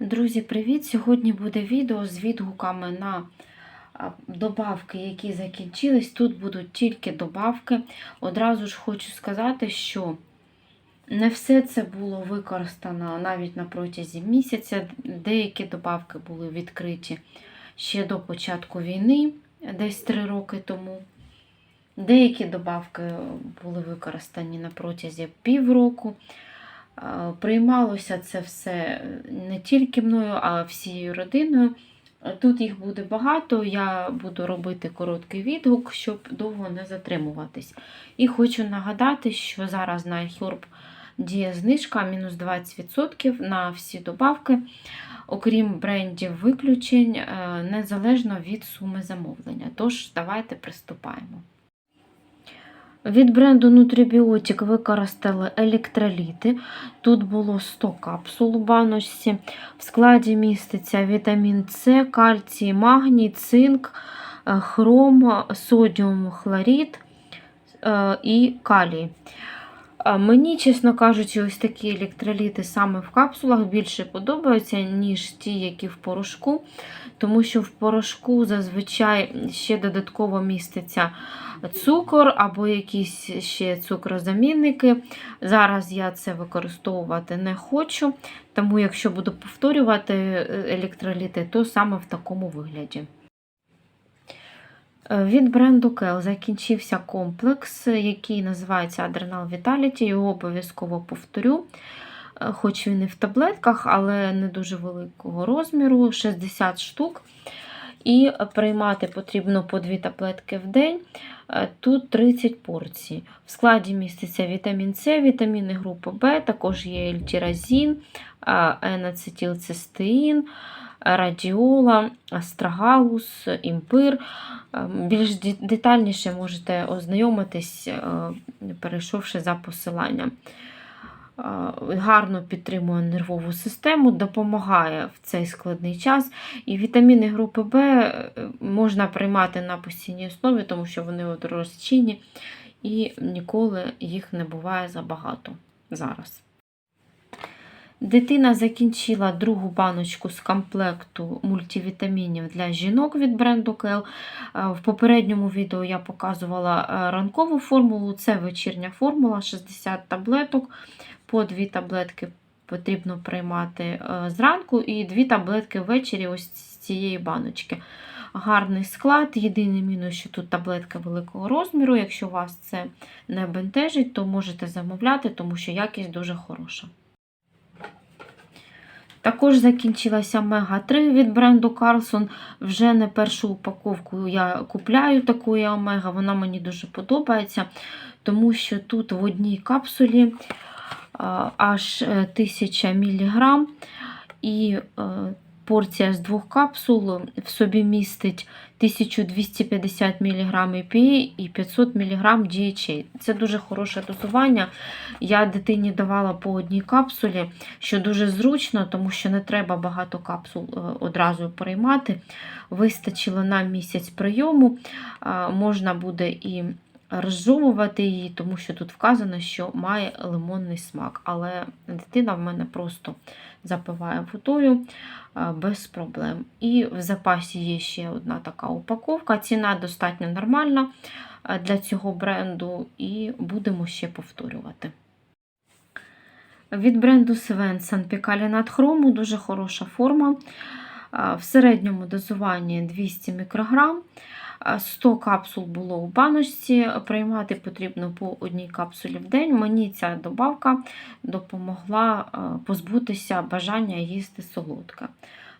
Друзі, привіт! Сьогодні буде відео з відгуками на добавки, які закінчились. Тут будуть тільки добавки. Одразу ж хочу сказати, що не все це було використано навіть на протязі місяця. Деякі добавки були відкриті ще до початку війни, десь 3 роки тому. Деякі добавки були використані на протязі півроку. Е, Приймалося це все не тільки мною, а всією родиною. Тут їх буде багато, я буду робити короткий відгук, щоб довго не затримуватись. І хочу нагадати, що зараз на iHerb діє знижка мінус 20% на всі добавки, окрім брендів виключень, е, незалежно від суми замовлення. Тож, давайте приступаємо. Від бренду Nutribiotic використали електроліти. Тут було 100 капсул у баночці. В складі міститься вітамін С, кальцій, магній, цинк, е, хром, содіум, хлорид е, і калій. Е, Мені, чесно кажучи, ось такі електроліти саме в капсулах більше подобаються, ніж ті, які в порошку, тому що в порошку зазвичай ще додатково міститься цукор або якісь ще цукрозамінники. Зараз я це використовувати не хочу, тому якщо буду повторювати електроліти, то саме в такому вигляді. Е, Від бренду Kell закінчився комплекс, який називається Adrenal Vitality. Його обов'язково повторю. Е, Хоч він і в таблетках, але не дуже великого розміру 60 штук. І приймати потрібно по 2 таблетки в день. Е, Тут 30 порцій. В складі міститься вітамін С, вітаміни групи В, також є ельтиразін, енацетилцистеїн, радіола, астрагалус, імпир. Е, Більш детальніше можете ознайомитись, е, перейшовши за посиланням. Е, Гарно підтримує нервову систему, допомагає в цей складний час. І вітаміни групи е, можна приймати на постійній основі, тому що вони розчинні і ніколи їх не буває забагато зараз. Дитина закінчила другу баночку з комплекту мультивітамінів для жінок від бренду Kell. Е, В попередньому відео я показувала е, ранкову формулу, це вечірня формула 60 таблеток. По 2 таблетки потрібно приймати е, зранку і 2 таблетки ввечері ось з цієї баночки. Гарний склад. Єдиний мінус, що тут таблетка великого розміру. Якщо вас це не бентежить, то можете замовляти, тому що якість дуже хороша. Також закінчилася Мега 3 від бренду Carlson. Вже не першу упаковку я купляю такої омега, вона мені дуже подобається, тому що тут в одній капсулі аж е, 1000 мг і е, порція з двох капсул в собі містить 1250 мг EPA і 500 мг DHA. Це дуже хороше дозування. Я дитині давала по одній капсулі, що дуже зручно, тому що не треба багато капсул е, одразу приймати. Вистачило на місяць прийому. Можна буде і розжовувати її, тому що тут вказано, що має лимонний смак. Але дитина в мене просто запиває водою без проблем. І в запасі є ще одна така упаковка. Ціна достатньо нормальна для цього бренду, і будемо ще повторювати. Від бренду Svensson Пікалінат Хрому дуже хороша форма. В середньому дозуванні 200 мікрограм. А, 100 капсул було у баночці. Приймати потрібно по одній капсулі в день. Мені ця добавка допомогла позбутися бажання їсти солодке.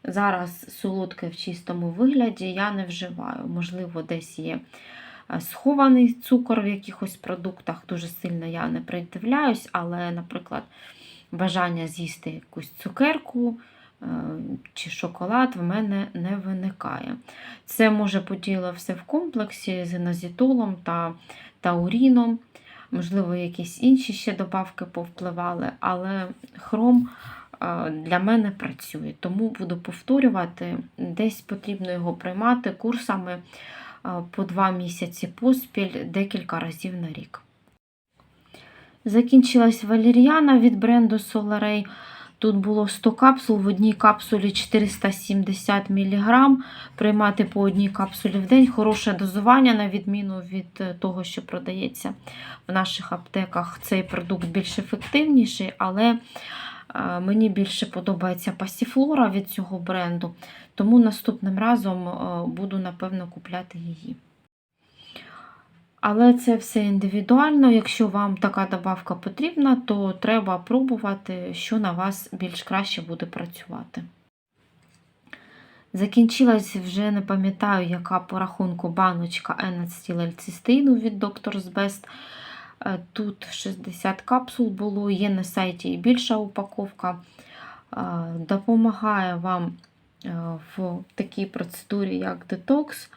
Зараз солодке в чистому вигляді я не вживаю. Можливо, десь є схований цукор в якихось продуктах. Дуже сильно я не придивляюсь, але, наприклад, бажання з'їсти якусь цукерку е, чи шоколад в мене не виникає. Це може поділо все в комплексі з еназітолом та тауріном. Можливо, якісь інші ще добавки повпливали, але хром е, для мене працює, тому буду повторювати. Десь потрібно його приймати курсами е, по 2 місяці поспіль декілька разів на рік. Закінчилась валір'яна від бренду Solaray. Тут було 100 капсул, в одній капсулі 470 мг. Приймати по одній капсулі в день. Хороше дозування, на відміну від е, того, що продається в наших аптеках. Цей продукт більш ефективніший, але е, мені більше подобається пасіфлора від цього бренду. Тому наступним разом е, буду, напевно, купляти її. Але це все індивідуально. Якщо вам така добавка потрібна, то треба пробувати, що на вас більш краще буде працювати. Закінчилась вже не пам'ятаю, яка по рахунку баночка енацетилельцистеїну від Doctor's Best. Е, Тут 60 капсул було, є на сайті і більша упаковка. Е, Допомагає вам е, в такій процедурі, як детокс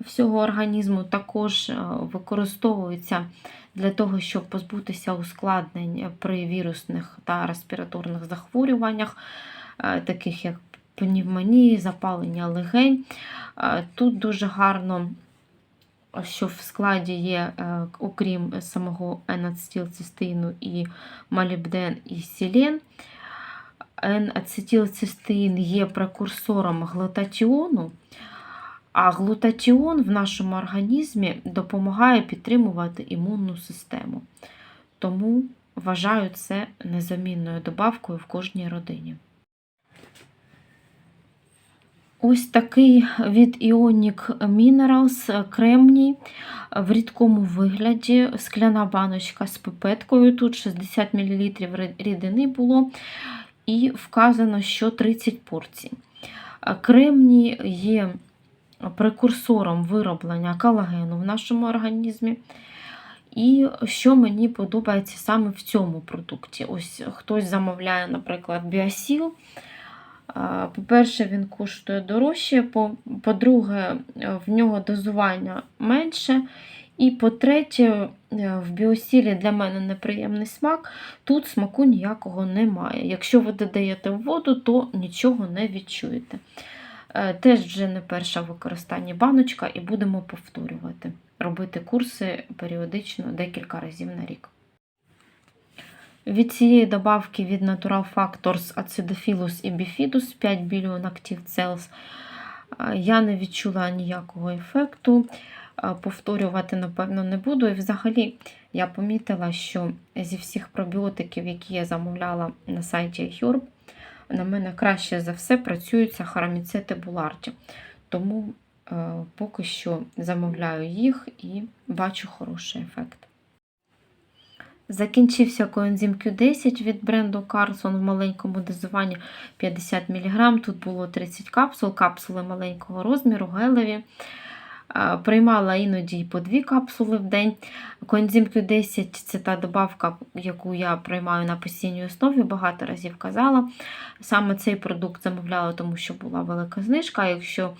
всього організму, також використовується для того, щоб позбутися ускладнень при вірусних та респіраторних захворюваннях, таких як пневмонії, запалення легень. Тут дуже гарно, що в складі є, е, окрім самого енацетилцистеїну і молібден і селен. N-ацетилцистеїн є прекурсором глутатіону, а глутатіон в нашому організмі допомагає підтримувати імунну систему. Тому вважаю це незамінною добавкою в кожній родині. Ось такий від Ionic Minerals кремній в рідкому вигляді, скляна баночка з пипеткою. Тут 60 мл рідини було, і вказано, що 30 порцій. Кремній є прекурсором вироблення колагену в нашому організмі. І що мені подобається саме в цьому продукті. Ось хтось замовляє, наприклад, біосіл. По-перше, він коштує дорожче, по-друге, в нього дозування менше. І по-третє, в біосілі для мене неприємний смак, тут смаку ніякого немає. Якщо ви додаєте воду, то нічого не відчуєте. Е, теж вже не перша в використанні баночка, і будемо повторювати. Робити курси періодично декілька разів на рік. Від цієї добавки від Natural Factors Acidophilus і Bifidus 5 Billion Active Cells я не відчула ніякого ефекту. Повторювати, напевно, не буду. І взагалі я помітила, що зі всіх пробіотиків, які я замовляла на сайті Herb, на мене краще за все працюють сахароміцети буларді. Тому е, поки що замовляю їх і бачу хороший ефект. Закінчився коензим Q10 від бренду Carlson в маленькому дозуванні 50 мг. Тут було 30 капсул, капсули маленького розміру, гелеві. Приймала іноді по дві капсули в день. Коензим Q10 це та добавка, яку я приймаю на постійній основі, багато разів казала. Саме цей продукт замовляла, тому що була велика знижка. Якщо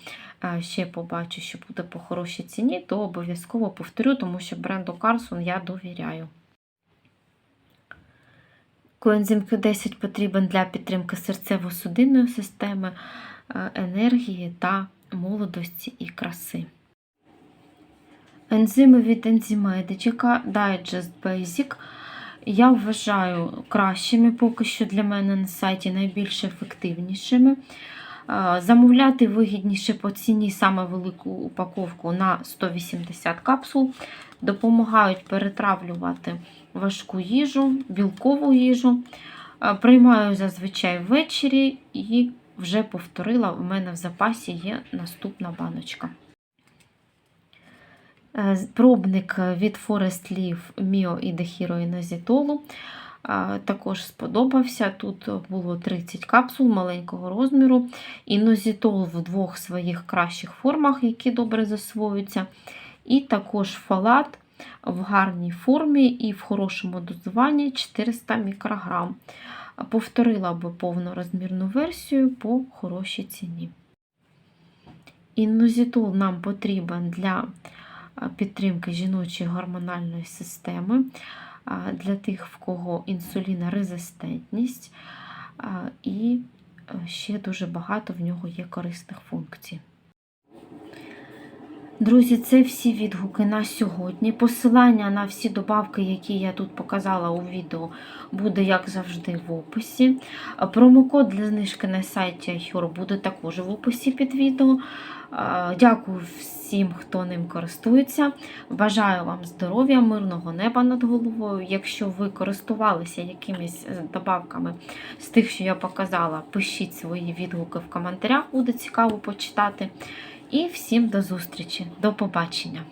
ще побачу, що буде по хорошій ціні, то обов'язково повторю, тому що бренду Carlson я довіряю. Коензим Q10 потрібен для підтримки серцево-судинної системи, енергії та молодості і краси. Ензими від Enzymedica Digest Basic я вважаю кращими, поки що для мене на сайті найбільш ефективнішими. Замовляти вигідніше по ціні саме велику упаковку на 180 капсул, допомагають перетравлювати важку їжу, білкову їжу. Приймаю зазвичай ввечері і вже повторила, у мене в запасі є наступна баночка. Е, пробник від Forest Leaf Mio і дехіроїнозітолу також сподобався. Тут було 30 капсул маленького розміру. Інозітол в двох своїх кращих формах, які добре засвоюються. І також фалат в гарній формі і в хорошому дозуванні 400 мікрограм. Повторила би повнорозмірну версію по хорошій ціні. Інозітол нам потрібен для підтримки жіночої гормональної системи, для тих, в кого інсулінорезистентність, і ще дуже багато в нього є корисних функцій. Друзі, це всі відгуки на сьогодні. Посилання на всі добавки, які я тут показала у відео, буде, як завжди, в описі. Промокод для знижки на сайті iHero буде також в описі під відео. Дякую всім, хто ним користується. Бажаю вам здоров'я, мирного неба над головою. Якщо ви користувалися якимись е, добавками з тих, що я показала, пишіть свої відгуки в коментарях, буде цікаво почитати. І всім до зустрічі, до побачення!